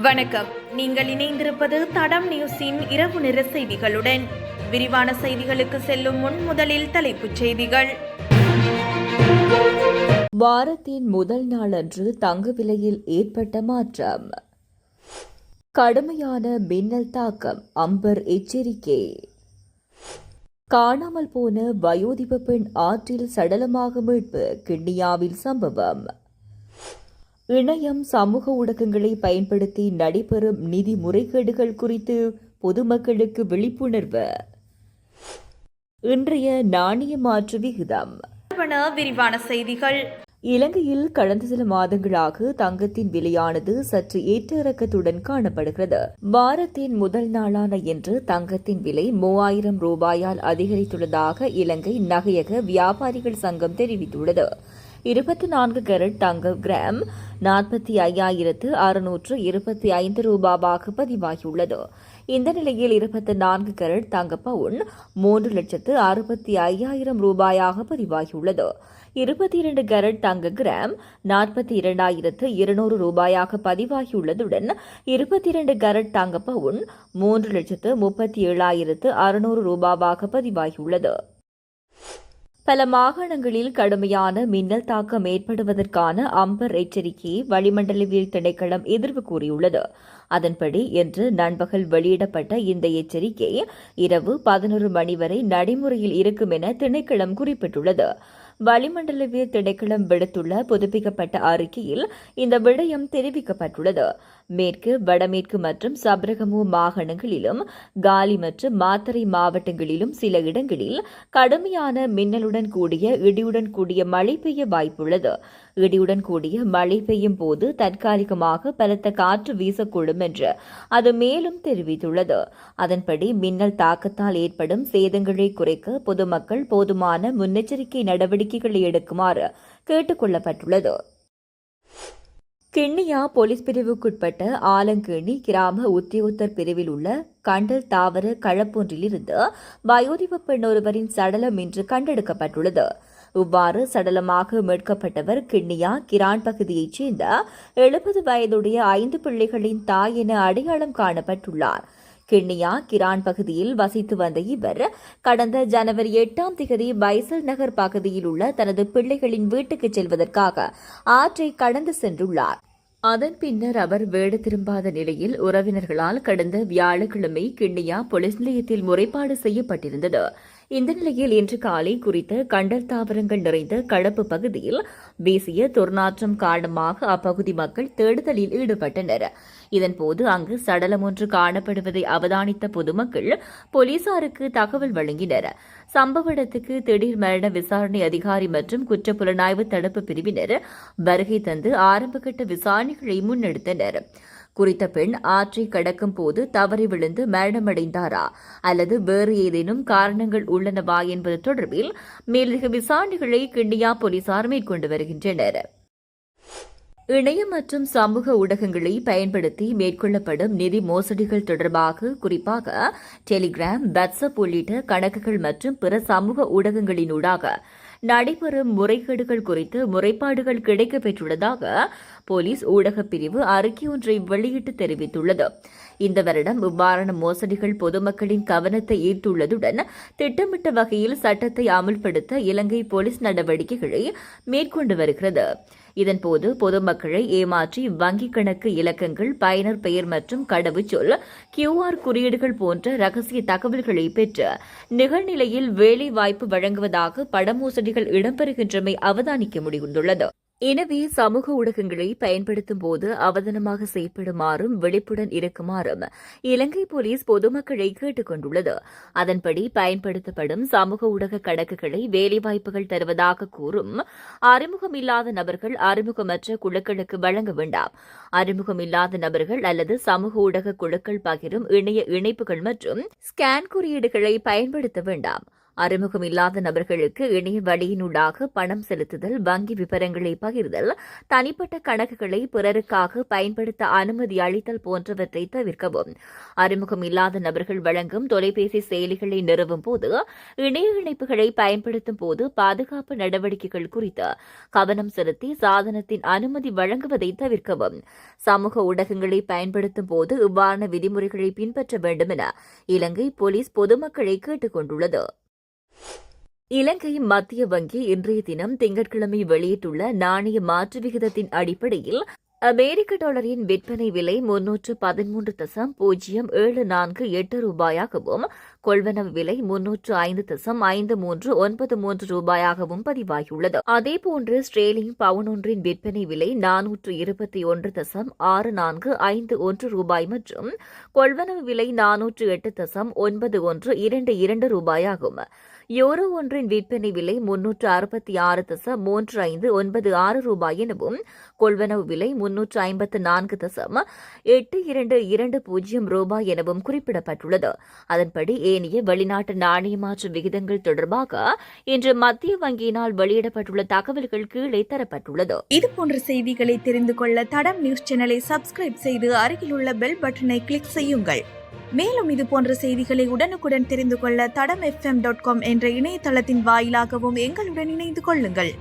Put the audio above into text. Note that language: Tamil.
வணக்கம். நீங்கள் இணைந்திருப்பது தடம் நியூஸின் இரவு நிற செய்திகளுடன். விரிவான செய்திகளுக்கு செல்லும் முன் முதலில் தலைப்புச் செய்திகள். வாரத்தின் முதல் நாளன்று தங்க விலையில் ஏற்பட்ட மாற்றம். கடுமையான மின்னல் தாக்கம் அம்பர் எச்சரிக்கை. காணாமல் போன வயோதிப பெண் ஆற்றில் சடலமாக மீட்பு கிண்ணியாவில் சம்பவம். இணையம் சமூக ஊடகங்களை பயன்படுத்தி நடைபெறும் நிதி முறைகேடுகள் குறித்து பொதுமக்களுக்கு விழிப்புணர்வு. இன்றைய நாணய மாற்று விகிதம். வன விரிவான செய்திகள். இலங்கையில் கடந்த சில மாதங்களாக தங்கத்தின் விலையானது சற்று ஏற்ற இறக்கத்துடன் காணப்படுகிறது. வாரத்தின் முதல் நாளான இன்று தங்கத்தின் விலை மூவாயிரம் ரூபாயால் அதிகரித்துள்ளதாக இலங்கை நகையக வியாபாரிகள் சங்கம் தெரிவித்துள்ளது. இருபத்தி நான்கு கேரட் தங்க கிராம் நாற்பத்தி ஐயாயிரத்து அறுநூற்று இருபத்தி ஐந்து ரூபாவாக பதிவாகியுள்ளது. இந்த நிலையில் இருபத்தி நான்கு கேரட் தங்க பவுன் மூன்று லட்சத்து அறுபத்தி ஐயாயிரம் ரூபாயாக பதிவாகியுள்ளது. இருபத்தி இரண்டு கேரட் தங்க கிராம் நாற்பத்தி இரண்டாயிரத்து இருநூறு ரூபாயாக பதிவாகியுள்ளதுடன் இருபத்தி இரண்டு கேரட் தங்க பவுன் மூன்று லட்சத்து முப்பத்தி ஏழாயிரத்து அறுநூறு ரூபாவாக பதிவாகியுள்ளது. பல மாகாணங்களில் கடுமையான மின்னல் தாக்கம் ஏற்படுவதற்கான அம்பர் எச்சரிக்கையை வளிமண்டலவியல் திணைக்களம் எதிர்வு கூறியுள்ளது. அதன்படி இன்று நண்பகல் வெளியிடப்பட்ட இந்த எச்சரிக்கை இரவு பதினொரு மணி வரை நடைமுறையில் இருக்கும் என திணைக்களம் குறிப்பிட்டுள்ளது. வளிமண்டலவியல் திணைக்களம் விடுத்துள்ள புதுப்பிக்கப்பட்ட அறிக்கையில் இந்த விடயம் தெரிவிக்கப்பட்டுள்ளது. மேற்கு வடமேற்கு மற்றும் சப்ரகமு மாகாணங்களிலும் காலி மற்றும் மாத்தறை மாவட்டங்களிலும் சில இடங்களில் கடுமையான மின்னலுடன் கூடிய இடியுடன் கூடிய மழை பெய்ய வாய்ப்புள்ளது. இடியுடன் கூடிய மழை பெய்யும் போது தற்காலிகமாக பலத்த காற்று வீசக்கூடும் என்று அது மேலும் தெரிவித்துள்ளது. அதன்படி மின்னல் தாக்கத்தால் ஏற்படும் சேதங்களை குறைக்க பொதுமக்கள் போதுமான முன்னெச்சரிக்கை நடவடிக்கை நடவடிக்கைகளை எடுக்குமாறு கேட்டுக் கொள்ளப்பட்டுள்ளது கிண்ணியா போலீஸ் பிரிவுக்குட்பட்ட ஆலங்கேணி கிராம உத்தியோத்தர் பிரிவில் உள்ள கண்டல் தாவர களப்பொன்றிலிருந்து வயோதிப பெண் ஒருவரின் சடலம் இன்று கண்டெடுக்கப்பட்டுள்ளது. இவ்வாறு சடலமாக மீட்கப்பட்டவர் கிண்ணியா கிரான் பகுதியைச் சேர்ந்த எழுபது வயதுடைய ஐந்து பிள்ளைகளின் தாய் என அடையாளம் காணப்பட்டுள்ளார். கிண்ணியா கிரான் பகுதியில் வசித்து வந்த இவர் கடந்த ஜனவரி எட்டாம் திகதி பைசல் நகர் பகுதியில் உள்ள தனது பிள்ளைகளின் வீட்டுக்கு செல்வதற்காக ஆற்றை கடந்து சென்றுள்ளார். அதன் பின்னர் அவர் வீடு திரும்பாத நிலையில் உறவினர்களால் கடந்த வியாழக்கிழமை கிண்ணியா போலீஸ் நிலையத்தில் முறைப்பாடு செய்யப்பட்டிருந்தது. இந்த நிலையில் இன்று காலை குறித்த கண்டல் தாவரங்கள் நிறைந்த கடப்பு பகுதியில் வீசிய துர்நாற்றம் காரணமாக அப்பகுதி மக்கள் தேடுதலில் ஈடுபட்டனர். இதன்போது அங்கு சடலம் ஒன்று காணப்படுவதை அவதானித்த பொதுமக்கள் போலீசாருக்கு தகவல் வழங்கினர். சம்பவ இடத்துக்கு திடீர் மரண விசாரணை அதிகாரி மற்றும் குற்றப்புலனாய்வு தடுப்பு பிரிவினர் வருகை தந்து ஆரம்பகட்ட விசாரணைகளை முன்னெடுத்தனர். குறித்த பெண் ஆற்றை கடக்கும் போது தவறி விழுந்து மரணமடைந்தாரா? அல்லது வேறு ஏதேனும் காரணங்கள் உள்ளனவா என்பது தொடர்பில் மேலதிக விசாரணைகளை கிண்ணியா போலீசார் மேற்கொண்டு வருகின்றனர். இணையம் மற்றும் சமூக ஊடகங்களை பயன்படுத்தி மேற்கொள்ளப்படும் நிதி மோசடிகள் தொடர்பாக குறிப்பாக டெலிகிராம் வாட்ஸ்அப் உள்ளிட்ட கணக்குகள் மற்றும் பிற சமூக ஊடகங்களினூடாக நடைபெறும் முறைகேடுகள் குறித்து முறைப்பாடுகள் கிடைக்கப்பெற்றுள்ளதாக போலீஸ் ஊடகப் பிரிவு அறிக்கை ஒன்றை வெளியிட்டு தெரிவித்துள்ளது. இந்த வருடம் இவ்வாறான மோசடிகள் பொதுமக்களின் கவனத்தை ஈர்த்துள்ளதுடன் திட்டமிட்ட வகையில் சட்டத்தை அமல்படுத்த இலங்கை போலீஸ் நடவடிக்கைகளை மேற்கொண்டு வருகிறது. இதன்போது பொதுமக்களை ஏமாற்றி வங்கிக் கணக்கு இலக்கங்கள் பயனர் பெயர் மற்றும் கடவுச்சொல் கியூஆர் குறியீடுகள் போன்ற ரகசிய தகவல்களை பெற்று நிகழ்நிலையில் வேலை வாய்ப்பு வழங்குவதாக படமோசடிகள் இடம்பெறுகின்றமை அவதானிக்க முடிந்துள்ளது. எனவே சமூக ஊடகங்களை பயன்படுத்தும் போது அவதானமாக செயல்படுமாறும் விழிப்புடன் இருக்குமாறும் இலங்கை போலீஸ் பொதுமக்களை கேட்டுக் கொண்டுள்ளது. அதன்படி பயன்படுத்தப்படும் சமூக ஊடக கணக்குகளை வேலைவாய்ப்புகள் தருவதாக கூறும் அறிமுகம் இல்லாத நபர்கள் அறிமுகமற்ற குழுக்களுக்கு வழங்க வேண்டாம். அறிமுகம் இல்லாத நபர்கள் அல்லது சமூக ஊடக குழுக்கள் பகிரும் இணைய இணைப்புகள் மற்றும் ஸ்கேன் குறியீடுகளை பயன்படுத்த வேண்டாம். அறிமுகம் இல்லாத நபர்களுக்கு இணைய வழியினூடாக பணம் செலுத்துதல் வங்கி விவரங்களை பகிர்தல் தனிப்பட்ட கணக்குகளை பிறருக்காக பயன்படுத்த அனுமதி அளித்தல் போன்றவற்றை தவிர்க்கவும். அறிமுகம் இல்லாத நபர்கள் வழங்கும் தொலைபேசி செயலிகளை நிறுவும் போது இணைய இணைப்புகளை பயன்படுத்தும் போது பாதுகாப்பு நடவடிக்கைகள் குறித்து கவனம் செலுத்தி சாதனத்தின் அனுமதி வழங்குவதை தவிர்க்கவும். சமூக ஊடகங்களை பயன்படுத்தும் போது இவ்வாறான விதிமுறைகளை பின்பற்ற வேண்டும் என இலங்கை போலீஸ் பொதுமக்களை கேட்டுக் கொண்டுள்ளது இலங்கை மத்திய வங்கி இன்றைய தினம் திங்கட்கிழமை வெளியிட்டுள்ள நாணய மாற்று விகிதத்தின் அடிப்படையில் அமெரிக்க டாலரின் விற்பனை விலை முன்னூற்று பதிமூன்று தசம் பூஜ்ஜியம் ஏழு நான்கு எட்டு ரூபாயாகவும் கொள்வனம் விலை முன்னூற்று ஐந்து தசம் ஐந்து மூன்று ஒன்பது மூன்று ரூபாயாகவும் பதிவாகியுள்ளது. அதேபோன்று ஸ்ட்ரேலிங் பவுன் ஒன்றின் விற்பனை விலை நானூற்று இருபத்தி ஒன்று தசம் ஆறு நான்கு ஐந்து ஒன்று ரூபாய் மற்றும் கொள்வனவு விலை நானூற்று எட்டு தசம் ஒன்பது ஒன்று இரண்டு இரண்டு ரூபாயாகும். யூரோ ஒன்றின் விற்பனை விலை முன்னூற்று அறுபத்தி ஆறு தசம் மூன்று ஐந்து ஒன்பது ஆறு ரூபாய் எனவும் கொள்வனவு விலை முன்னூற்று ஐம்பத்து நான்கு தசம் எட்டு இரண்டு இரண்டு பூஜ்ஜியம் ரூபாய் எனவும் குறிப்பிடப்பட்டுள்ளது. அதன்படி ஏனைய வெளிநாட்டு நாணய மாற்று விகிதங்கள் தொடர்பாக இன்று மத்திய வங்கியினால் வெளியிடப்பட்டுள்ள தகவல்கள் கீழே தரப்பட்டுள்ளது. இது போன்ற செய்திகளை தெரிந்து கொள்ள தடம் நியூஸ் சேனலை சப்ஸ்கிரைப் செய்து அருகிலுள்ள பெல் பட்டனை கிளிக் செய்யுங்கள். மேலும் இது போன்ற செய்திகளை உடனுக்குடன் தெரிந்து கொள்ள தடம் எஃப்எம் டாட் காம் என்ற இணையதளத்தின் வாயிலாகவும் எங்களுடன் இணைந்து கொள்ளுங்கள்.